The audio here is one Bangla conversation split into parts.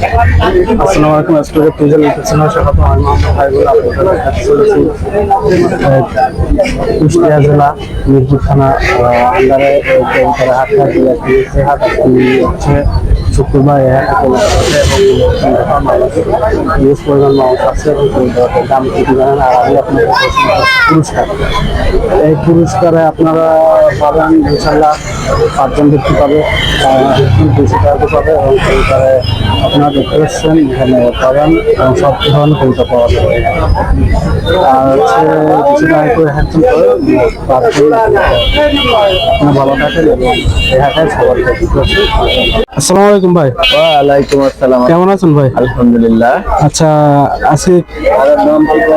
আসসালামু আলাইকুম স্টুডিও প্রিজেল ইনফেকশন স্বাগত আমি মোহাম্মদ হাইবুল আপনাদের জেলা, মিরপুর থানা আন্ডারে হাট হাট হচ্ছে শুক্রবার ইউজ পরিমাণ মানুষ আছে এবং দাম কিছু জানেন আর আমি আপনাদের পুরস্কার এই পুরস্কারে আপনারা পাবেন ইনশাল্লাহ পাঁচজন ব্যক্তি পাবে দুশো টাকা পাবে এবং কবুতরে আপনারা পাচ্ছেন, এখানে পাবেন এবং সব ধরনের কবিতা পাওয়া যাবে। আর হচ্ছে দুশো টাকা করে হ্যান্ডসেল করে আপনারা ভালো থাকেন এবং এই সবার আসসালামু ভাই। ওয়ালাইকুম আসসালাম। কেমন আছেন ভাই? আলহামদুলিল্লাহ। আচ্ছা আজকে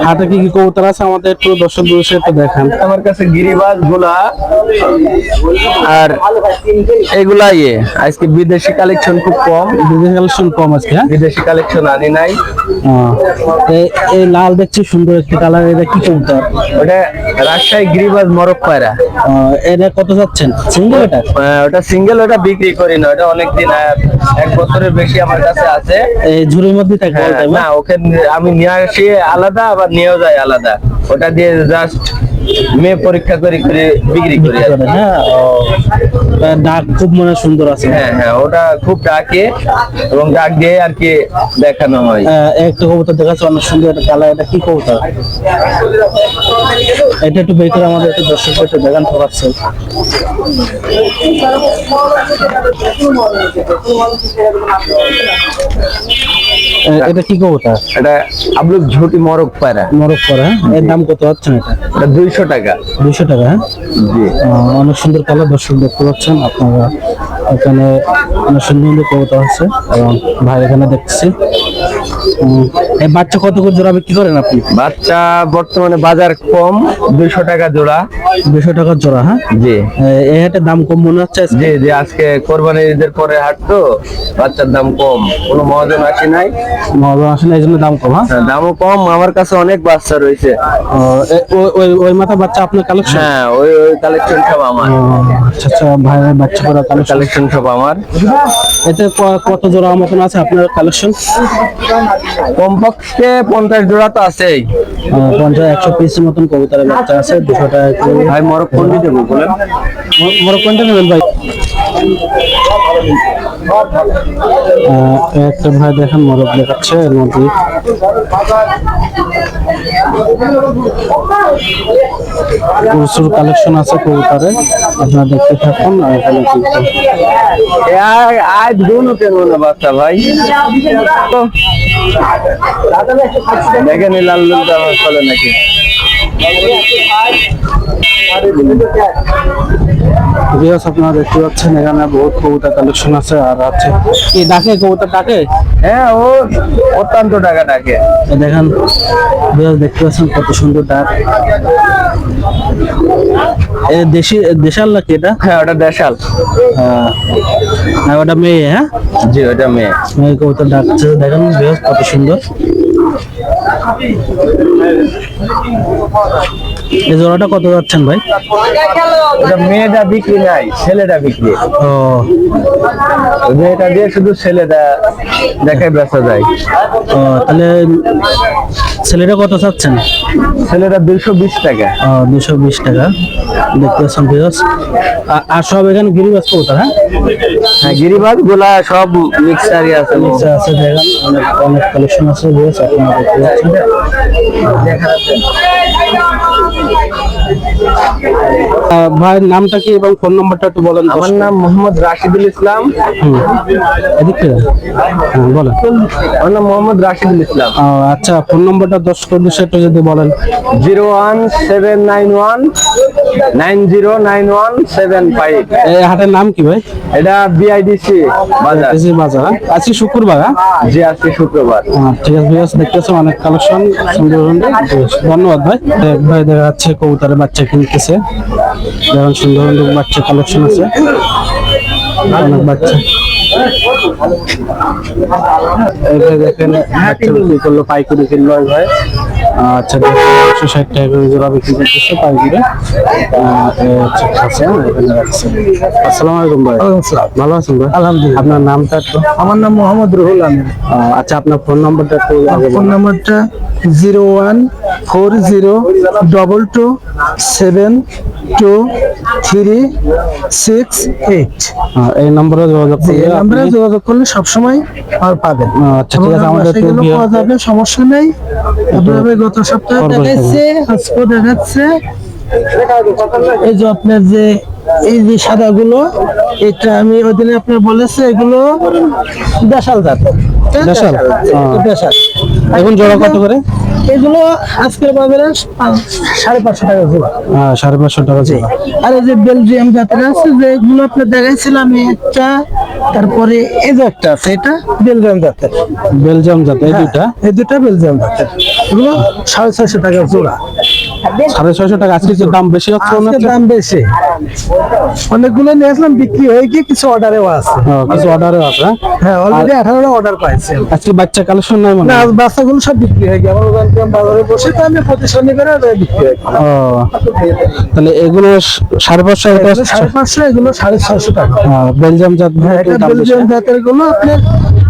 হাটে কি কি কবুতর আছে আমাদের একটু দর্শক একটু দেখান। আমার কাছে গিরিবাজগুলা আর এগুলা ইয়ে আজকে বিদেশি কালেকশন খুব কম। বিদেশি কালেকশন কম আজকে হ্যাঁ? বিদেশি কালেকশন আনি নাই। এই- লাল দেখছি সুন্দর একটি কালার এটা কি কবুতর? ওটা রাজশাহী গিরিবাজ মরক পায়রা। এটা কত যাচ্ছেন? সিঙ্গেল এটা? আহ, ওটা সিঙ্গেল ওটা বিক্রি করি না ওটা অনেকদিন এক বছরের বেশি আমার কাছে আছে। এই ঝুড়ির মধ্যে থাকে হ্যাঁ, না ওকে আমি নিয়ে আসি আলাদা আবার নিয়েও যাই আলাদা। ওটা দিয়ে জাস্ট মেয়ে পরীক্ষা করে করে বিক্রি করি হ্যাঁ ডাক খুব মনে সুন্দর আছে। হ্যাঁ হ্যাঁ ওটা খুব ডাকে এবং ডাক দিয়ে আর কি দেখানো হয়। আহ, একটা কবুতর দেখাচ্ছে অনেক সুন্দর একটা কালার এটা কি কবুতর? এটা একটু বের করে আমাদের একটু দর্শক একটু দেখান পাচ্ছে এটা কি কবুতর? এটা আবলুক ঝুটি মরক পায়রা। মরক করা হ্যাঁ? এর দাম কত হচ্ছে এটা? দুইশো টাকা। দুইশো টাকা হ্যাঁ? অনেক সুন্দর কালার দর্শক দেখতে পাচ্ছেন। আপনারা এখানে অনেক সুন্দর সুন্দর কবুতর আছে এবং ভাই এখানে দেখতেছি উম, এই বাচ্চা কত করে জোড়া বিক্রি করেন আপনি? বাচ্চা বর্তমানে বাজার কম দুইশো টাকা জোড়া। দুইশো টাকার জোড়া হ্যাঁ? জি। এই হাটে দাম কম মনে হচ্ছে? জি জি আজকে কোরবানির ঈদের পরে হাট তো বাচ্চার দাম কম। কোনো মহাজন আসি নাই? মহাজন আসলে এই জন্য দাম কম হ্যাঁ? হ্যাঁ, দামও কম আমার কাছে অনেক বাচ্চা রয়েছে। ওই- ওই ওই মাথা বাচ্চা আপনার কালেকশন হ্যাঁ ওই ওই কালেকশন সব আমার। আচ্ছা আচ্ছা ভাইয়ের বাচ্চা করা কালেকশন কালেকশন সব আমার। এতে কত জোড়া মতন আছে আপনার কালেকশন? কমপক্ষে পঞ্চাশ জোড়া তো আছেই। পঞ্চাশ একশো পিস মতন কবুতরের বাচ্চা আছে দুশো টাকা ভাই মরক কোন দেবো বলেন? ম- বড় কোনটা নেবেন ভাই? একটা ভাই দেখেন মরক দেখাচ্ছে এর মধ্যে প্রচুর কালেকশন আছে কবুতরে, আপনারা দেখতে থাকুন, আর এখানে আজ ভাই। দেখেন লাল লালটা চলে নাকি। বিয়াস আপনারা দেখতে পাচ্ছেন এখানে বহুত কবুতর কালেকশন আছে আর আছে। কি ডাকে কবুতর ডাকে? হ্যাঁ ও অত্যন্ত টাকা ডাকে। দেখেন বিয়াস দেখতে পাচ্ছেন কত সুন্দর ডাক। এ দেশি দেশাল নাকি এটা? হ্যাঁ ওটা দেশাল। আহ, না ওটা মেয়ে হ্যাঁ? জি ওটা মেয়ে। মেয়ে কবুতর ডাকছে দেখেন বেশ কত সুন্দর। এই জোড়াটা কত যাচ্ছেন ভাই? মেয়েটা বিক্রি নাই ছেলেটা বিক্রি। ও। দিয়ে শুধু ছেলেটা দেখাই বেচা যায়। ও, তাহলে ছেলেটা কত চাচ্ছেন? ছেলেটা দুইশো বিশ টাকা। দুশো বিশ টাকা। দেখতে পাচ্ছেন আর সব এখানে গিরিবাস কবুতর হ্যাঁ? হ্যাঁ গিরিবাজগুলা সব মিক্সারই আছে। নিচে আছে দেখেন। অনেক অনেক কালেকশন আছে আপনারা দেখতে পাচ্ছেন। ভাইয়ের নামটা কি এবং ফোন নম্বরটা একটু বলেন আমার নাম মোহাম্মদ রাশিদুল ইসলাম। হ্যাঁ বলেন। আমার নাম মোহাম্মদ রাশিদুল ইসলাম। আচ্ছা ফোন নম্বরটা যদি বলেন। Zero one seven nine one nine zero nine one seven five. এই হাটের নাম কি ভাই? এটা বিআইডিসি বাজার। বাজার হ্যাঁ? আজকে শুক্রবার হ্যাঁ? জি আজকে শুক্রবার। ঠিক আছে দেখতেছে অনেক কালেকশন। সুন্দর সুন্দর ধন্যবাদ ভাই। ভাই দেখা যাচ্ছে কবুতরের বাচ্চা কিনতেছে। যেমন সুন্দর বাচ্চা কালেকশন আছে। অনেক বাচ্চা। এই দেখেন করল পাইকারি কিনলো ভাই। আচ্ছা একশো ষাট টাকা করে জোড়া বিক্রি করতেছে পাইকারি। আহ, এ হচ্ছে খাসা এখানে রাখছে আসসালামু আলাইকুম ভাই। ভালো আছেন ভাই? আলহামদুলিল্লাহ। আপনার নামটা একটু? আমার নাম মোহাম্মদ রুহুল আমিন। আচ্ছা আপনার ফোন নাম্বারটা একটু ফোন। নাম্বারটা zero one four zero double two seven two three six eight. এই নম্বরে যোগাযোগ এই যোগাযোগ করলে সবসময় আর পাবেন। আচ্ছা ঠিক আছে আমাদের বিয়ে- পাওয়া যাবে সমস্যা নেই। আপনার গত সপ্তাহে দেখাচ্ছে আজকে দেখাচ্ছে। এই যে আপনার যে এই যে সাদাগুলো এটা আমি ওই দিনে আপনার বলেছে এগুলো দেশাল জাত দেশাল? দেশাল এখন জোড়া কত করে? এগুলো আজকের বাজারে পাঁচ- সাড়ে পাঁচশো টাকা জোড়া। সাড়ে পাঁচশো টাকা জোড়া। আর এই যে বেলজিয়াম জাতের আছে যেগুলো আপনার দেখাইছিলাম একটা তারপরে এই যে একটা আছে এটা বেলজিয়াম জাতের। বেলজিয়াম জাতের এই দুটা এই দুটা বেলজিয়াম জাতের। এগুলো সাড়ে ছয়শো টাকা জোড়া। সাড়ে ছয়শো টাকা। আজকে একটু দাম বেশি হচ্ছে আজকে হচ্ছে? দাম বেশি। অনেকগুলো নিয়ে আসলাম বিক্রি হয়ে গিয়ে কিছু অর্ডারেও আছে। কিছু অর্ডারে আছে হ্যাঁ? অলরেডি আঠারোটা অর্ডার পাইছে আজকে বাচ্চা কালেকশন নাই মানে না বাচ্চাগুলো সব বিক্রি হয়ে গিয়ে আমার বাজারে বসে তো আমি প্রতি শনিবারে বিক্রি হয়ে তাহলে এগুলো সাড়ে পাঁচশো সাড়ে পাঁচশো এগুলো সাড়ে ছয়শো টাকা। বেলজিয়াম জাত হ্যাঁ, বেলজিয়াম জাতেরগুলো আপনার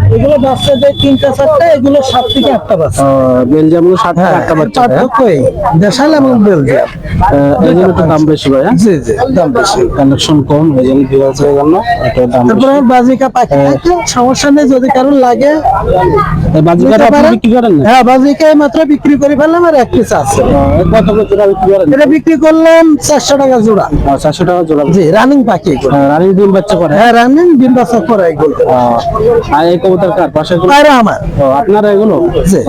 এগুলো বাচ্চা দেয় তিনটা চারটা এগুলো সাত থেকে আটটা বাচ্চা বেলজিয়ামগুলো সাত থেকে আটটা বাচ্চা হ্যাঁ? পার্থক্যই দেশাল এবং বেলজিয়াম। এগুলো একটু দাম বেশি ভাই হ্যাঁ? জি জি দাম বেশি। কালেকশন কম এই জন্য আছে এই জন্য একটু দাম তারপরে আমার বাজিকা পাখি থাকে সমস্যা নেই যদি কারোর লাগে বাজিকাটা আপনি বিক্রি করেন না হ্যাঁ বাজিকা মাত্র বিক্রি করে ফেললাম আর এক পিস আছে। কত করে জোড়া বিক্রি করেন? এটা বিক্রি করলাম চারশো টাকা জোড়া। আহ, চারশো টাকা জোড়া জি রানিং পাখি রানিং ডিম বাচ্চা করে। হ্যাঁ রানিং ডিম বাচ্চা করে এগুলো। আর কবুতর কার পাশে গুলো আর আমার। ও, আপনারা এগুলো? জি।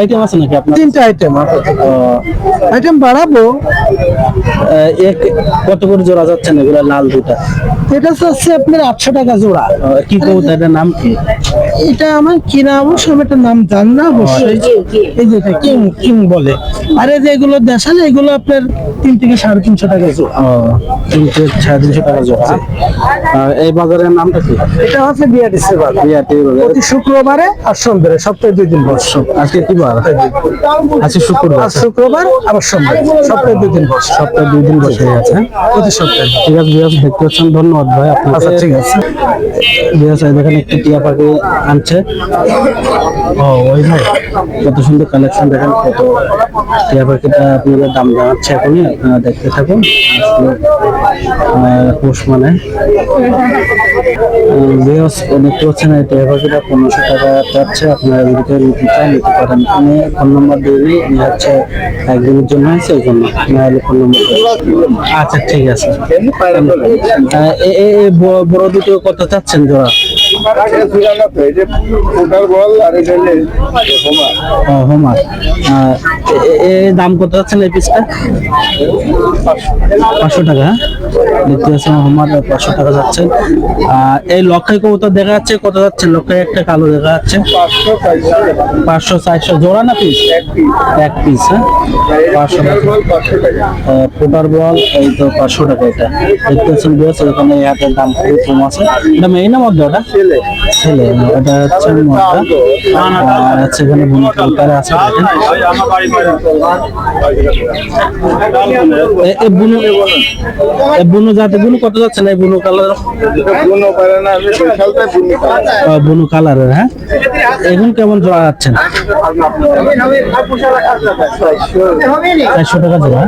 আইটেম আছে নাকি আপনার? তিনটা আইটেম আইটেম বাড়াবো। এক কত করে জোড়া যাচ্ছেন এগুলো লাল দুটা এটা হচ্ছে আপনার আটশো টাকা জোড়া। কি কবুতর এটার নাম কি? এটা আমার কিনা অবশ্য আমি একটা নাম জানি না অবশ্যই। এই যে কিং কিং বলে। আর যে এগুলো দেশাল এগুলো আপনার তিন থেকে সাড়ে তিনশো টাকা জোড়া। সাড়ে তিনশো টাকা জোড়া। এই বাজারের নামটা কি? এটা হচ্ছে বিআরটিসি বাজার। বিআরটি বাজার। প্রতি শুক্রবারে আর সোমবারে সপ্তাহে দুই দিন বসে আজকে কি বার? আজকে শুক্রবার। আর শুক্রবার আবার সোমবার। সপ্তাহে দুই দিন বসে সপ্তাহে দুই দিন বসে গেছে প্রতি সপ্তাহে। ঠিক আছে বিরাজ দেখতে পাচ্ছেন ধন্যবাদ ভাই আপনাকে। আচ্ছা ঠিক আছে। বিরাজ দেখেন একটি টিয়া পাখি আনছে। ও ওই ভাই। কত সুন্দর কালেকশন দেখেন কত টিয়া পাখিটা আপনাদের দাম জানাচ্ছে এখনই আপনারা দেখতে থাকুন। পোষ মানে। বিরাজ দেখতে পাচ্ছেন এই টিয়া পাখিটা পনেরোশো টাকা যাচ্ছে। আপনারা যদি কেউ নিতে চান নিতে পারেন। আমি ফোন নম্বর দিয়ে দিই উনি হচ্ছে একদিনের জন্য আছে এই জন্য নাহলে ফোন নম্বর আচ্ছা ঠিক আছে। বড় দুটো কথা চাচ্ছেন জোড়া দাম কত পিসটা পাঁচশো টাকা হ্যাঁ? দেখতে পাচ্ছেন পাঁচশো টাকা যাচ্ছে। দেখা যাচ্ছে, কত যাচ্ছে? লক্ষায় একটা কালো দেখা যাচ্ছে। পাঁচশো চারশো জোড়া না পিস এক পিস হ্যাঁ? বল, এই তো পাঁচশো টাকা এটা। দেখতে পাচ্ছেন এখানে হাতের দাম খুবই কম আছে। এটা মেয়ে না মধ্যে ওটা? ছেলে? ওটা এটা হচ্ছে আর হচ্ছে এখানে ভূমিকা আছে দেখেন। এ- এ বুনো বুনো জাতে বুনো কত যাচ্ছে না বুনো কালার? বুনো কালারের হ্যাঁ? এখন কেমন জোড়া যাচ্ছেন চারশো টাকা জোড়া।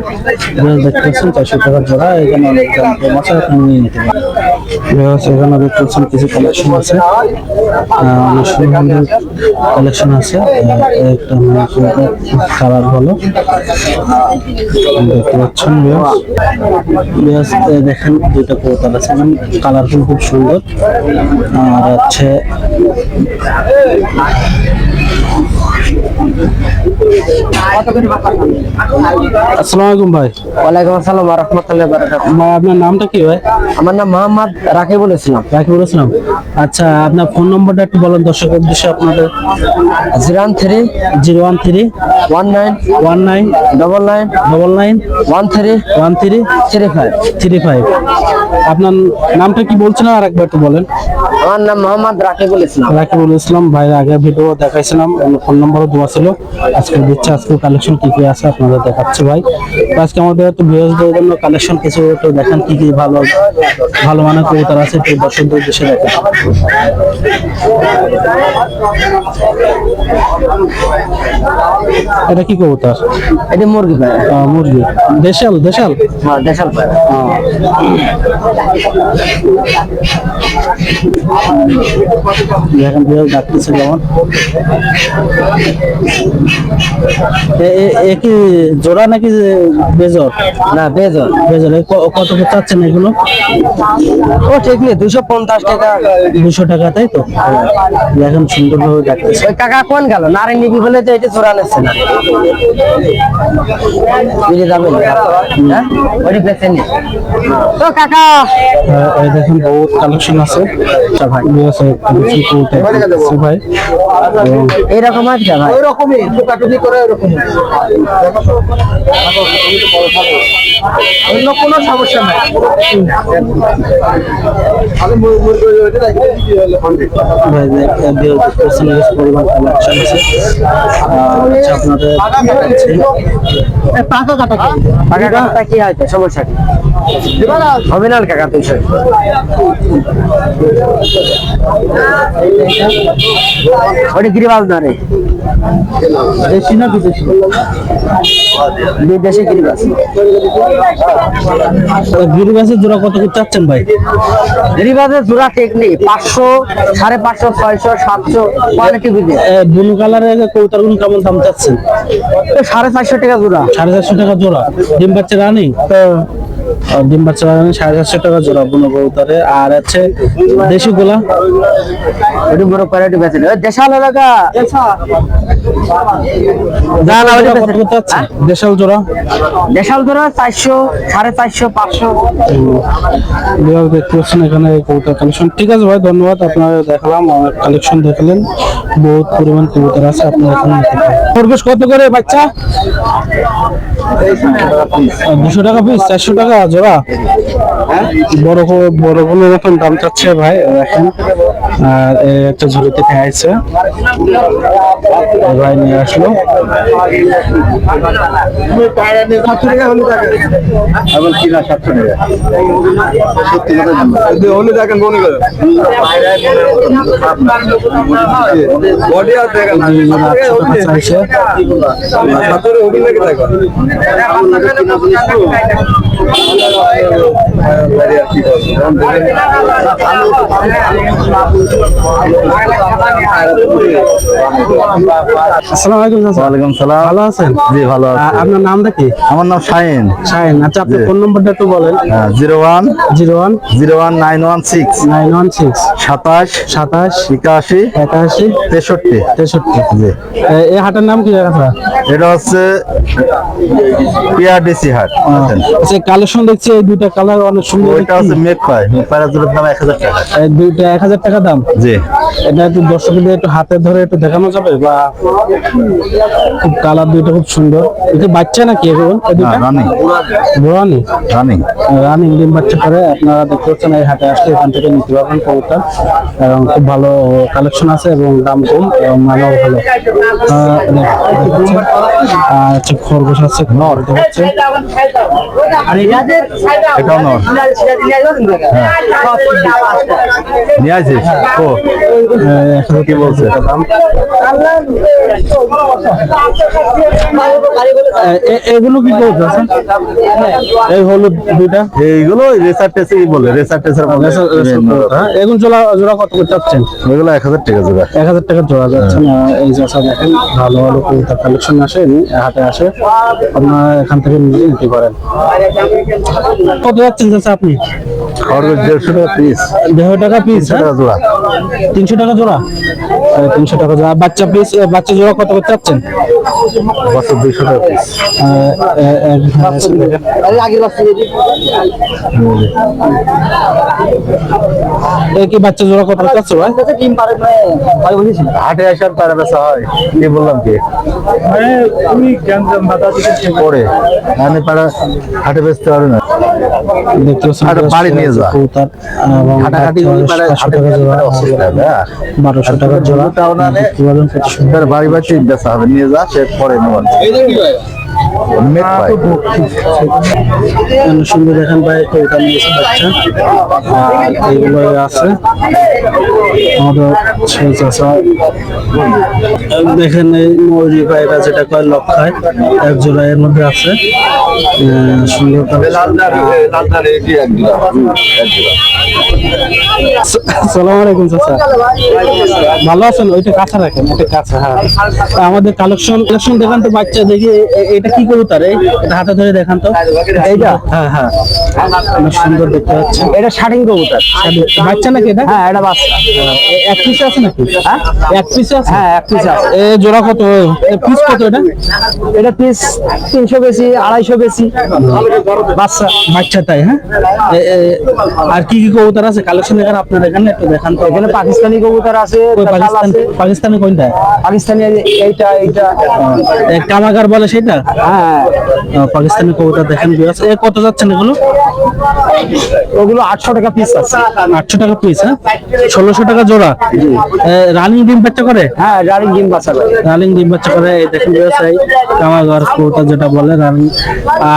দেখতে পাচ্ছেন চারশো টাকা জোড়া। এখানে অনেক দাম কম আছে, আপনি নিয়ে নিতে পারেন। এখানে দেখতে পাচ্ছেন কিছু কালেকশন আছে। সুন্দর কালেকশন আছে। একটা কালার ভালো দেখতে পাচ্ছেন দেখেন, দুইটা কৌতাল আছে। কালারফুল খুব সুন্দর। আর হচ্ছে আসসালামু আলাইকুম ভাই। ওয়ালাইকুম আসসালাম রহমতুল্লাহ বারাকাত ভাই আপনার নামটা কি ভাই? আমার নাম মোহাম্মদ রাকিবুল ইসলাম। রাকিবুল বলেছিলাম আচ্ছা আপনার ফোন নম্বরটা একটু বলেন দর্শক উদ্দেশ্যে আপনাদের। Zero one three zero one three one nine one nine double nine double nine one three one three three five. Three five. আপনার নামটা কি বলছিলেন আর একবার একটু বলেন? আমার নাম মোহাম্মদ রাকিবুল ইসলাম। রাকিবুল ইসলাম ভাই আগে ভিডিও দেখাইছিলাম ফোন নম্বরও দেওয়া ছিল। আজকে দিচ্ছে আজকে কালেকশন কি কি আছে আপনাদের দেখাচ্ছি ভাই। তো আজকে আমাদের একটু ভিউয়ার্সদের জন্য কালেকশন কিছু একটু দেখান কি কি ভালো ভালো মানের কবুতর আছে একটু দর্শকদের উদ্দেশ্যে দেখেন এটা কি কবুতর? এটা মুরগি পায়। আহ, মুরগি। দেশাল দেশাল? হ্যাঁ দেশাল পায়। দেখেন ভিউয়ার্স ডাকতেছে যেমন এ- কি জোড়া নাকি বেজর? না বেজর। এ কত চাচ্ছেন এগুলো? ও ঠিক নেই দুশো পঞ্চাশ টাকা। দুশো টাকা তাই তো? দেখেন সুন্দরভাবে ডাকতেছে ওই কাকা কোন গেল? নারী নিবি বলে তো এটা চোরা নিচ্ছে না। বুঝে যাবেন? হ্যাঁ? ওটি তো কাকা। এই দেখেন বহুত কালেকশন আছে। ভাই। আছে কিছু কবুতর দেখতেছি ভাই? এবং এইরকম আছে ভাই? ওইরকমই টুকাটুকি করে অন্য কোনো সমস্যা নাই। ভাই দেখ- বেশ পরিমাণ কালেকশন আছে। আপনাদের দেখাচ্ছি। কাটা কি? হয়েছে সমস্যা কি? না কাকা তুই ওটি গিরিবাজ না রে? দেশি না বিদেশি বিদেশি গিরিবাজ গিরিবাসের জোড়া কত চাচ্ছেন ভাই? গিরিবাজের জোড়া ঠিক নেই পাঁচশো সাড়ে পাঁচশো ছয়শো সাতশো কোয়ালিটি বুঝে ব্লু কালারের কবুতরগুলো কেমন দাম চাচ্ছেন? সাড়ে চারশো টাকা জোড়া। সাড়ে চারশো টাকা জোড়া। ডিম বাচ্চা রানিং? ডিম বাচ্চা সাড়ে চারশো টাকা জোড়া বুনো কবুতরে আর আছে দেশি গোলা। ওটি বড় কোয়ালিটি ওই দেশাল এলাকা। যা না ওটি কত বেচে করে চাচ্ছেন দেশাল জোড়া? দেশাল জোড়া চারশো সাড়ে চারশো পাঁচশো। দেখতে পাচ্ছেন এখানে কবুতর কালেকশন ঠিক আছে ভাই ধন্যবাদ। আপনারা দেখালাম অনেক কালেকশন দেখলেন। বহুত পরিমাণ কবুতর আছে আপনারা এখানে খরগোশ কত করে বাচ্চা? দুশো টাকা পিস চারশো টাকা জোড়া। বড় বড় কোনো রকম দাম চাচ্ছে ভাই দেখেন। আর একটা ঝুড়িতে খাইছে ভাই নিয়ে আসলো। এখন কিনা সাতশো টাকা সত্যি কথা হলে দেখেন মনে বডি আর দেখেন সাতরে হবি নাকি দেখেন আসসালামু আলাইকুম ওয়ালাইকুম সালাম। ভালো আছেন? জি ভালো আছি। আপনার নাম কি? আমার নাম শাহিন। শাহিন। আচ্ছা আপনার ফোন নম্বরটা একটু বলেন। জি। এই হাটের নাম কি জায়গা এটা হচ্ছে পিআরডিসি হাট। আচ্ছা কালেকশন দেখছি এই দুইটা কালার অনেক সুন্দর ওইটা হচ্ছে মেক পাই মেক পায়ের দাম এক হাজার টাকা। এই দুইটা এক হাজার টাকা দাম। জি। এটা একটু দর্শকদের একটু হাতে ধরে একটু দেখানো যাবে বা খুব কালার দুইটা খুব সুন্দর? এটা বাচ্চা নাকি দুইটা? রানিং। রানি? রানিং। রানিং ডিম বাচ্চা করে আপনারা দেখতে পাচ্ছেন এই হাটে আসলে এখান থেকে নিতে পারবেন কবুতর। এবং খুব ভালো কালেকশন আছে এবং দাম কম এবং মানও ভালো। আর হচ্ছে খরগোশ আছে নর দেখতে পাচ্ছেন এটাও নর। নিয়ে আসিস? ও আহ, কি বলছে? এগুলো কি আছে এই হলুদ দুইটা? এইগুলো রেসার টেসে বলে রেসার টেসের হ্যাঁ? এগুলো জোড়া জোড়া কত করে চাচ্ছেন? ওইগুলো এক হাজার টাকা জোড়া। এক হাজার টাকা জোড়া যাচ্ছে না। এই চাষা দেখেন ভালো ভালো কবিতা কালেকশন আসে হাটে আসে। আপনারা এখান থেকে নিজে নিতে পারেন। কত যাচ্ছেন চাষা আপনি? খরচ দেড়শো টাকা পিস দেড়শো টাকা পিস জোড়া। তিনশো টাকা জোড়া? তিনশো টাকা জোড়া। বাচ্চা পিস বাচ্চা জোড়া কত করতে চাচ্ছেন? বছর দুইশো টাকা piece। কি বাচ্চা জোড়া কত চাচ্ছ হাটে আসার তারা বেচা হয় কি বললাম কি? তুমি পরে। মানে পাড়া হাটে বেচতে পারে না। দেখতে বাড়ি নিয়ে করে হাটে বারোশো টাকার জোড়া। সুন্দর। বাড়ি বাড়ি বেচা হবে নিয়ে যা সে পরে নেওয়ার সুন্দর দেখেন ভাই কবুতর নিয়েছে বাচ্চা। আর এইগুলো আছে আমাদের সেই চাষা দেখেন এই মৌরি ভাইরা যেটা কয় লক্ষায় এক জোড়া এর মধ্যে আছে। সুন্দর সালাম আলাইকুম চাচা। ভালো আছেন? ওইটা কাঁচা রাখেন কাঁচা হ্যাঁ। আমাদের কালেকশন কালেকশন দেখান তো বাচ্চা দেখি এটা কি কবুতর? এই? এটা হাতে ধরে দেখান তো। এইটা? হ্যাঁ হ্যাঁ। সুন্দর দেখতে পাচ্ছি। এটা শাটিং কবুতর। বাচ্চা নাকি এটা? হ্যাঁ এটা বাচ্চা। এক পিস আছে নাকি? হ্যাঁ? এক পিস আছে? হ্যাঁ এক পিস আছে। এ জোড়া কত? পিস কত এটা? এটা পিস তিনশো বেশি আড়াইশো বেশি। বাচ্চা। বাচ্চা তাই হ্যাঁ? আর কি কি কবুতর আছে? কালেকশন এখানে আপনার এখানে একটু দেখান তো। এখানে পাকিস্তানি কবুতর আছে পাকিস্তানি কোনটা? পাকিস্তানি এইটা এইটা। কামাগার বলে সেটা? হ্যাঁ। পাকিস্তানি কবুতর দেখেন বিয়াস এ কত যাচ্ছেন এগুলো? ওগুলো আটশো টাকা পিস আছে। আটশো টাকা পিস হ্যাঁ? ষোলোশো টাকা জোড়া। রানিং ডিম বাচ্চা করে? হ্যাঁ রানিং ডিম বাচ্চা করে। রানিং ডিম বাচ্চা করে এই দেখেন ব্যবসায়ী কামাগার কবুতর যেটা বলে রানিং।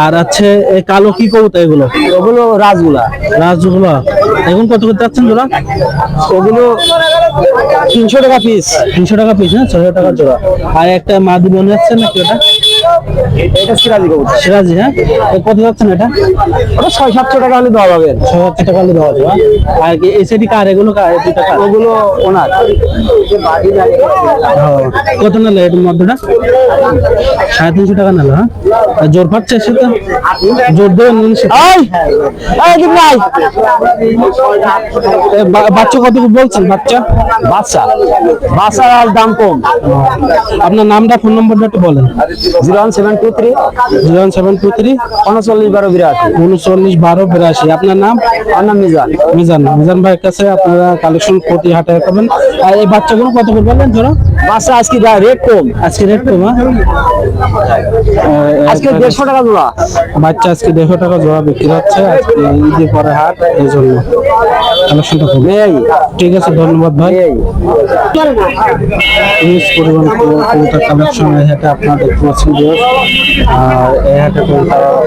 আর আছে এই কালো কি কবুতর এগুলো? ওগুলো রাজগুলা। রাজগুলা। এখন কত করতে যাচ্ছেন জোড়া? ওগুলো তিনশো টাকা পিস তিনশো টাকা পিস হ্যাঁ? ছশো টাকা জোড়া। আর একটা মাদি মনে যাচ্ছে নাকি ওটা? এটা সিরাজি কবুতর। সিরাজি হ্যাঁ? কত যাচ্ছেন এটা? ওটা ছয় সাতশো টাকা হলে দেওয়া যাবে। ছ হাজার টাকা হলে দেওয়া যাবে হ্যাঁ? আর কি এই সেটি কার? এগুলো কার? এই কার? ওগুলো ওনার। হ্যাঁ। কত নিল এটার মধ্যেটা সাড়ে তিনশো টাকা নিল হ্যাঁ? আর জোর পাচ্ছে সেটা জোর দেবেন বাচ্চা কত বলছেন বাচ্চা? বাচ্চা। বাচ্চার দাম কম। আপনার নামটা ফোন নম্বরটা একটু বলেন। Zero one seven two three. Zero seven two three. উনচল্লিশ বারো বিরাশি। উনচল্লিশ বারো বিরাশি। আপনার নাম? আমার নাম মিজান। মিজান। মিজান ভাইয়ের কাছে আপনারা কালেকশন প্রতি হাটে করবেন আর এই বাচ্চাগুলো কত করে বললেন? ধরো। বাচ্চা আজকে রেট কম। আজকে রেট কম হ্যাঁ? আজকে দেড়শো টাকা জোড়া। বাচ্চা আজকে দেড়শো টাকা জোড়া বিক্রি হচ্ছে। আজকে ঈদের পরে হাট এই জন্য। কালেকশনটা খুব ঠিক আছে ধন্যবাদ ভাই। ইউজ পরিমাণ কালেকশন এই হাটে আপনারা দেখতে পাচ্ছেন। যে আর এই হাটে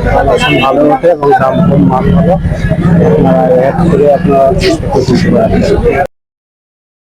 কালেকশন ভালো ওঠে এবং দাম কম মান ভালো। আপনারা এই হাট থেকে আপনারা